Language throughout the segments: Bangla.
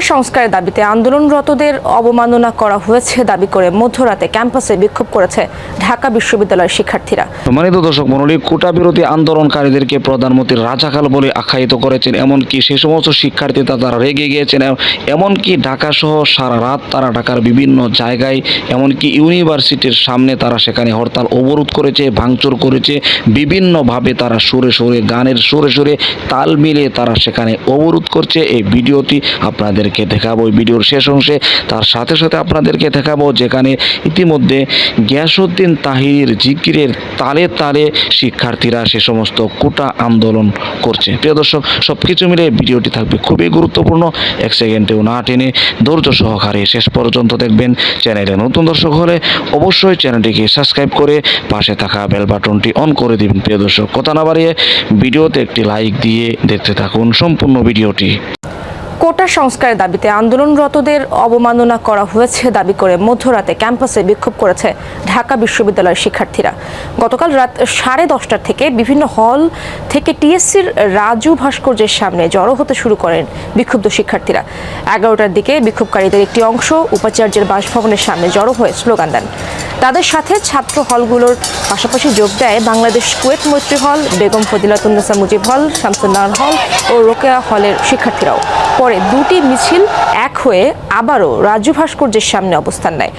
সংস্কারের দাবিতে আন্দোলনরতদের অবমাননা করা হয়েছে। দাবি করে মধ্যরাতে ক্যাম্পাসে বিক্ষোভ করেছে ঢাকা বিশ্ববিদ্যালয়ের শিক্ষার্থীরা। সম্মানিত দর্শক মন্ডলী কোটা বিরোধী আন্দোলনকারীদেরকে প্রধানমন্ত্রী রাজাকাল বলে আখ্যায়িত করেছেন, এমনকি সেই সমস্ত শিক্ষার্থী তারা রেগে গিয়েছেন, এম- এমনকি ঢাকা সহ সারা রাত তারা ঢাকার বিভিন্ন জায়গায়, এমনকি ইউনিভার্সিটির সামনে তারা সেখানে হরতাল অবরোধ করেছে, ভাঙচুর করেছে, বিভিন্নভাবে তারা সুরে সুরে, গানের সুরে সুরে তাল মিলিয়ে তারা সেখানে অবরোধ করছে। এই ভিডিওটি আপনাদেরকে দেখাবো। ভিডিওর শেষ অংশে তার সাথে সাথে আপনাদেরকে দেখাবো যেখানে ইতিমধ্যে গিয়াসুদ্দিন তাহির জিকিরের তালে তালে শিক্ষার্থীরা সে সমস্ত কোটা আন্দোলন করছে। প্রিয় দর্শক সব কিছু মিলে ভিডিওটি থাকবে খুবই গুরুত্বপূর্ণ। এক সেকেন্ডেও না টেনে ধৈর্য সহকারে শেষ পর্যন্ত দেখবেন। চ্যানেলে নতুন দর্শক হলে অবশ্যই চ্যানেলটিকে সাবস্ক্রাইব করে পাশে থাকা বেল বাটনটি অন করে দিবেন। প্রিয় দর্শক, কথা না বাড়িয়ে ভিডিওতে একটি লাইক দিয়ে দেখতে থাকুন। সম্পূর্ণ ভিডিওটি। কোটা সংস্কারের দাবিতে আন্দোলনরতদের অবমাননা করা হয়েছে দাবি করে মধ্যরাতে ক্যাম্পাসে বিক্ষোভ করেছে ঢাকা বিশ্ববিদ্যালয়ের শিক্ষার্থীরা। গতকাল রাত সাড়ে দশটার থেকে বিভিন্ন হল থেকে টিএসসির রাজু ভাস্কর্যের সামনে জড়ো হতে শুরু করেন বিক্ষুব্ধ শিক্ষার্থীরা। এগারোটার দিকে বিক্ষোভকারীদের একটি অংশ উপাচার্যের বাসভবনের সামনে জড়ো হয়ে স্লোগান দেন। তাদের সাথে ছাত্র হলগুলোর পাশাপাশি যোগ দেয় বাংলাদেশ কুয়েত মৈত্রী হল, বেগম ফজিলাতুন্নেসা মুজিব হল, শামসুন্নাহর হল ও রোকেয়া হলের শিক্ষার্থীরাও। পরে দুটি মিছিল এক হয়ে আবারও রাজু ভাস্কর্যের সামনে অবস্থান নেয়।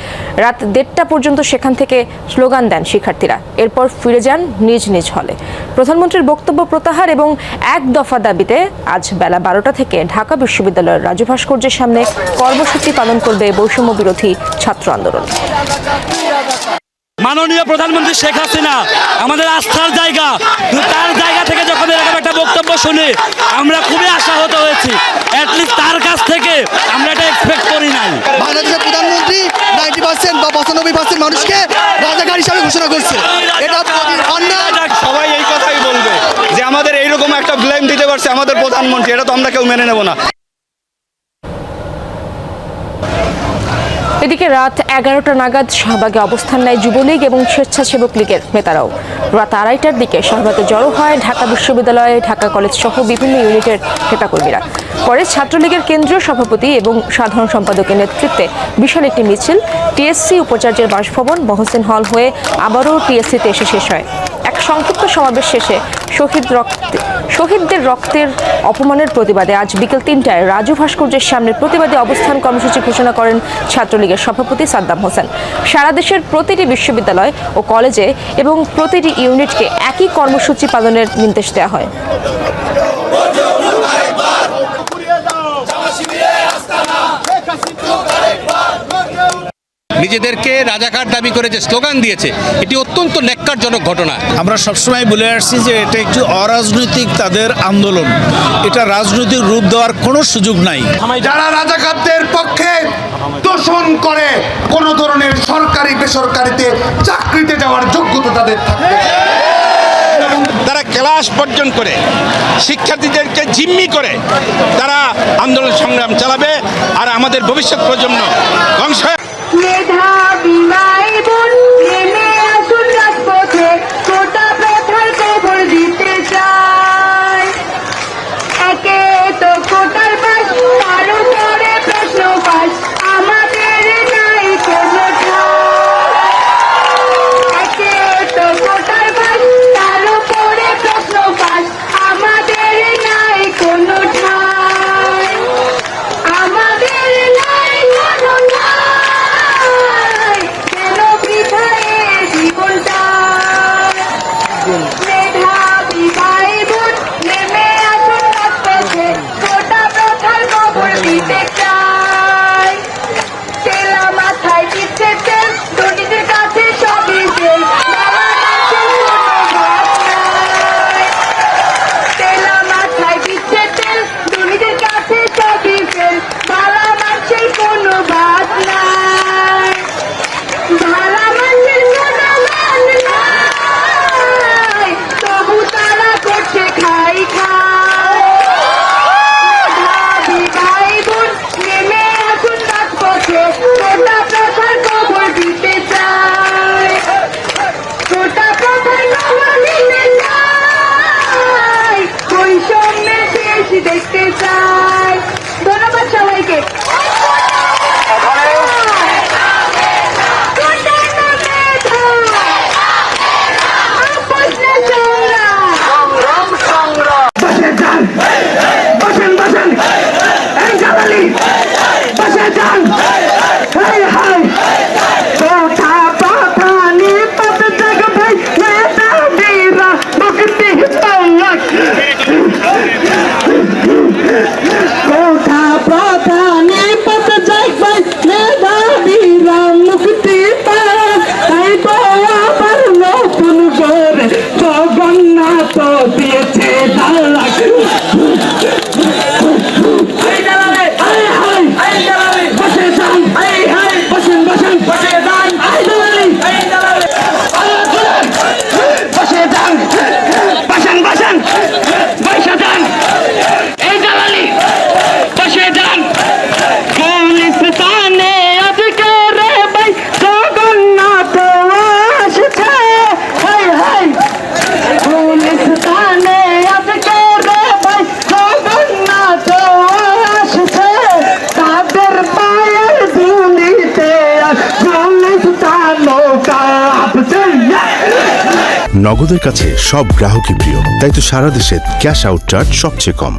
রাত দেড়টা পর্যন্ত সেখান থেকে স্লোগান দেন শিক্ষার্থীরা। এরপর ফিরে যান নিজ নিজ হলে। প্রধানমন্ত্রীর বক্তব্য প্রত্যাহার এবং এক দফা দাবিতে আজ বেলা বারোটা থেকে ঢাকা বিশ্ববিদ্যালয়ের রাজু ভাস্কর্যের সামনে কর্মসূচি পালন করবে বৈষম্য বিরোধী ছাত্র আন্দোলন। মাননীয় প্রধানমন্ত্রী শেখ হাসিনা আমাদের আস্থার জায়গা। তার জায়গা থেকে যখন এরকম একটা বক্তব্য শুনি আমরা খুবই আশাহত হয়েছি। অ্যাটলিস্ট তার কাছ থেকে আমরা এটা এক্সপেক্ট করি নাই। বাংলাদেশের প্রধানমন্ত্রী নাইনটি পার্সেন্ট বা পঁচানব্বই পার্সেন্ট মানুষকে রাজাকার হিসাবে ঘোষণা করছে। এটা অন্যায়। সবাই এই কথাই বলবে যে আমাদের এইরকম একটা ব্লেম দিতে পারছে আমাদের প্রধানমন্ত্রী এটা তো আমরা কেউ মেনে নেব না। এদিকে রাত এগারোটা নাগাদ শাহবাগে অবস্থান নেয় যুবলীগ এবং স্বেচ্ছাসেবক লীগের নেতারাও। রাত আড়াইটার দিকে শাহবাগে জড়ো হয় ঢাকা বিশ্ববিদ্যালয়, ঢাকা কলেজ সহ বিভিন্ন ইউনিটের নেতাকর্মীরা। পরে ছাত্রলীগের কেন্দ্রীয় সভাপতি এবং সাধারণ সম্পাদকের নেতৃত্বে বিশাল একটি মিছিল, টিএসসি উপাচার্যের বাসভবন, মহসেন হল হয়ে আবারও টিএসসিতে এসে শেষ হয়। এক সংক্ষিপ্ত সমাবেশ শেষে শহীদ রক্ত শহীদদের রক্তের অপমানের প্রতিবাদে আজ বিকেল তিনটায় রাজু ভাস্কর্যের সামনে প্রতিবাদী অবস্থান কর্মসূচি ঘোষণা করেন ছাত্রলীগের সভাপতি সাদ্দাম হোসেন। সারা দেশের প্রতিটি বিশ্ববিদ্যালয় ও কলেজে এবং প্রতিটি ইউনিটকে একই কর্মসূচি পালনের নির্দেশ দেওয়া হয়। নিজেদেরকে রাজাকার দাবি করে যে স্লোগান দিয়েছে এটি অত্যন্ত ন্যাক্কারজনক ঘটনা। আমরা সবসময় বলে আসছি যে এটা একটি অরাজনৈতিক তাদের আন্দোলন। এটা রাজনৈতিক রূপ দেওয়ার কোনো সুযোগ নাই। যারা রাজাকারদের পক্ষে দোষণ করে কোন ধরনের সরকারি বেসরকারিতে চাকরিতে যাওয়ার যোগ্যতা তাদের থাকবে তারা ক্লাস বর্জন করে শিক্ষার্থীদেরকে জিম্মি করে তারা আন্দোলন সংগ্রাম চালাবে আর আমাদের ভবিষ্যৎ প্রজন্ম ধ্বংস তো গন্না তো দিয়েছে নগদের কাছে সব গ্রাহকই প্রিয়। তাই তো সারা দেশে ক্যাশ আউট চার্জ সবচেয়ে কম।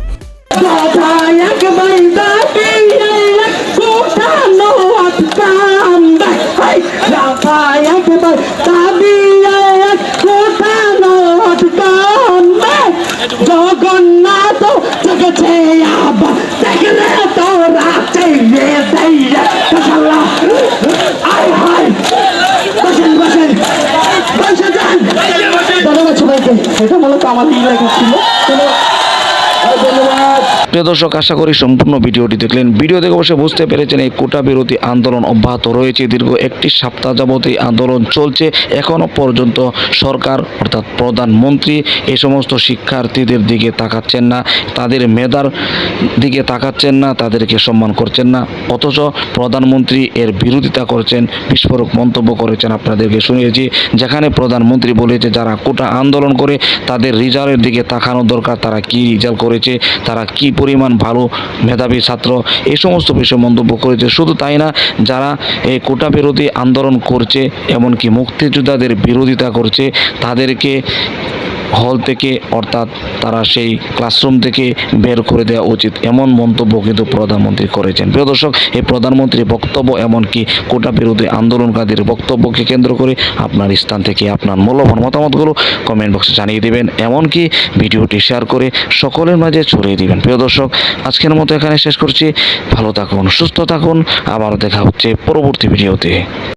জগন্নাথ জগছে আবার, দেখলে তো রাতে এটা মূলত আমার ইলাকা ছিল। ধন্যবাদ। প্রিয় দর্শক, আশা করি সম্পূর্ণ ভিডিওটি দেখলেন। ভিডিও দেখে অবশ্যই বুঝতে পেরেছেন, এই কোটা বিরোধী আন্দোলন অব্যাহত রয়েছে। দীর্ঘ একটি সপ্তাহ যাবত এই আন্দোলন চলছে। এখনও পর্যন্ত সরকার, অর্থাৎ প্রধানমন্ত্রী এই সমস্ত শিক্ষার্থীদের দিকে তাকাচ্ছেন না। তাদের মেধার দিকে তাকাচ্ছেন না, তাদেরকে সম্মান করছেন না। অথচ প্রধানমন্ত্রী এর বিরোধিতা করছেন, বিস্ফোরক মন্তব্য করেছেন আপনাদেরকে শুনিয়েছি। যেখানে প্রধানমন্ত্রী বলেছে, যারা কোটা আন্দোলন করে তাদের রিজাল্টের দিকে তাকানো দরকার, তারা কি রেজাল্ট করেছে, তারা কি পরিমাণ ভালো মেধাবী ছাত্র, এই সমস্ত বিষয়ে মন্তব্য করেছে। শুধু তাই না, যারা এই কোটা বিরোধী আন্দোলন করছে, এমনকি মুক্তিযোদ্ধাদের বিরোধিতা করছে, তাদেরকে হল থেকে, অর্থাৎ তারা সেই ক্লাসরুম থেকে বের করে দেওয়া উচিত। এমন মন্তব্য কিন্তু প্রধানমন্ত্রী করেছেন। প্রিয় দর্শক, এই প্রধানমন্ত্রীর বক্তব্য এমনকি কোটা বিরোধী আন্দোলনকারীদের বক্তব্যকে কেন্দ্র করে আপনার স্থান থেকে আপনার মূল্যবান মতামতগুলো কমেন্ট বক্সে জানিয়ে দেবেন। এমনকি ভিডিওটি শেয়ার করে সকলের মাঝে ছড়িয়ে দিবেন। প্রিয় দর্শক, আজকের মতো এখানে শেষ করছি। ভালো থাকুন, সুস্থ থাকুন। আবারও দেখা হচ্ছে পরবর্তী ভিডিওতে।